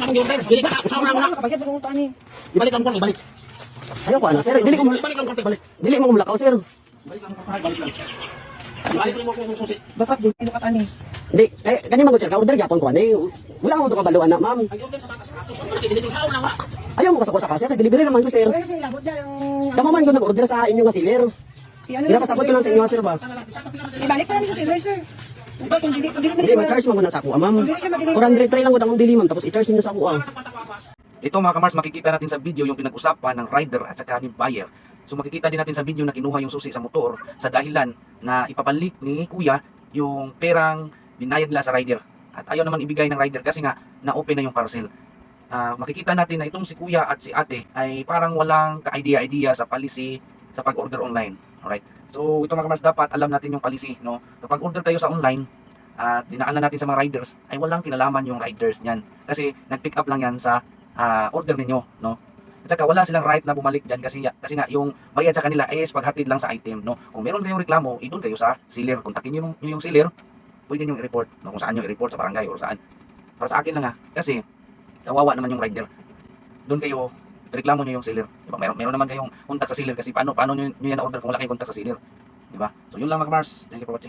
Ang order, dili ka, usaw na mo na. Kapagyan mo ito ani. Ibalik ang konti, balik. Ayaw ko ana sir. Dili ko mo Ibalik ang konti, balik. dili mo kumlakaw sir. Balik ang konti, balik lang. Ibalik mo ko yung susi. Dapat di inukat ani. Di kay kani ko sir ka order gyapon ko ani. Wala ko to kabaluan na ma'am. Ang order sa mga sapatos, so lagi dili usaw na wa. Ayaw mo ko sa kusa kasi delivery naman ko sir. Kamo man ko nag-order sa inyo nga seller. Ano Pinapasabot ko lang sa inyo sir ba. Ibalik ko lang sa silver, sir. Diba, kung dili, kung dili, Hindi ma-charge mo na sa ako ma'am. 400 try lang ko ang dili ma'am tapos i-charge niyo sa ako ah. Ito mga kamars, makikita natin sa video yung pinag-usapan ng rider at saka ni buyer. So makikita din natin sa video na kinuha yung susi sa motor sa dahilan na ipabalik ni kuya yung perang binayad nila sa rider. At ayaw naman ibigay ng rider kasi nga na-open na yung parcel. Ah, makikita natin na itong si kuya at si ate ay parang walang ka-idea-idea sa policy sa pag-order online. Alright? So ito mga kamars, dapat alam natin yung policy. No? Kapag order tayo sa online, at dinaanan natin sa mga riders, ay walang kinalaman yung riders niyan. Kasi nag-pick up lang yan sa ah, order ninyo, no? At saka wala silang right na bumalik diyan kasi kasi nga yung bayad sa kanila is paghatid lang sa item, no? Kung meron kayong reklamo, i-doon kayo sa seller. Kontakin niyo yung, yung seller, pwede niyo i-report, no? Kung saan niyo i-report sa barangay o saan. Para sa akin lang ha, kasi kawawa naman yung rider. Doon kayo reklamo niyo yung seller. Di? Meron, meron naman kayong kontak sa seller kasi paano paano niyo, niyo yan order kung wala kayong kontak sa seller. Di ba? So yun lang mga kamars. Thank you for watching.